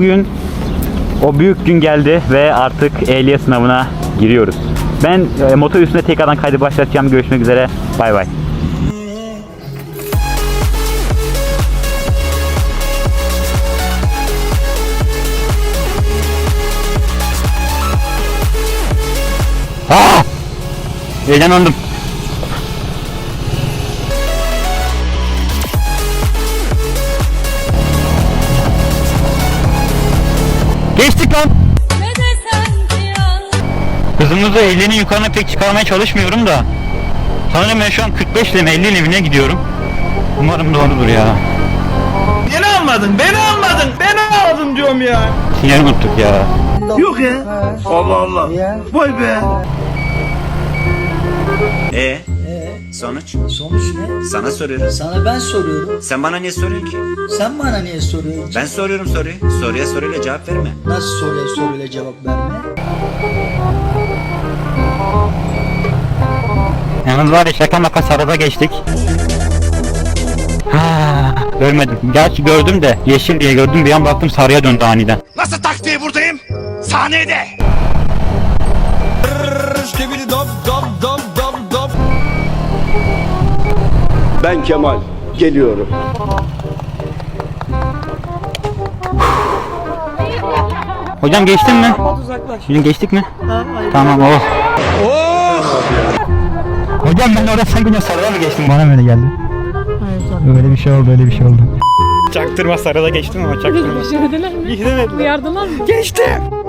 bugün o büyük gün geldi ve artık ehliyet sınavına giriyoruz. Ben e, motor üstünde tekrardan kaydı başlatacağım. Görüşmek üzere. Bay bay. Aa! Heyecanlandım. Geçtik lan. Hızımızı 50'nin yukarına pek çıkarmaya çalışmıyorum da. Sanırım ben şu an 45 ile mi 50 ile mi ne gidiyorum. Umarım doğrudur ya. Beni anladın, beni anladın, beni anladın diyorum ya. Sinyali unuttuk ya. Yok ya. Allah Allah. Vay be. E sonuç? Sonuç ne? Sana soruyorum. Sana ben soruyorum. Sen bana niye soruyorsun ki? Sen bana niye soruyorsun? Ben soruyorum soruyu. Soruya soruyla cevap verme. Nasıl soruya soruyla cevap verme? Yalnız var ya şaka maka sarıda geçtik. Ha, görmedim. Gerçi gördüm de yeşil diye gördüm bir an baktım sarıya döndü aniden. Nasıl tak diye buradayım? Sahnede. Ben Kemal geliyorum. Hocam geçtin mi? Şimdi geçtik mi? Tamam oh. Hocam ben orada sanki ne sarıya mı geçtim bana mı öyle geldi? Öyle bir şey oldu öyle bir şey oldu. Çaktırma sarıda geçtim ama çaktırma. Bir şey dediler mi? Uyardılar mı? Geçtim.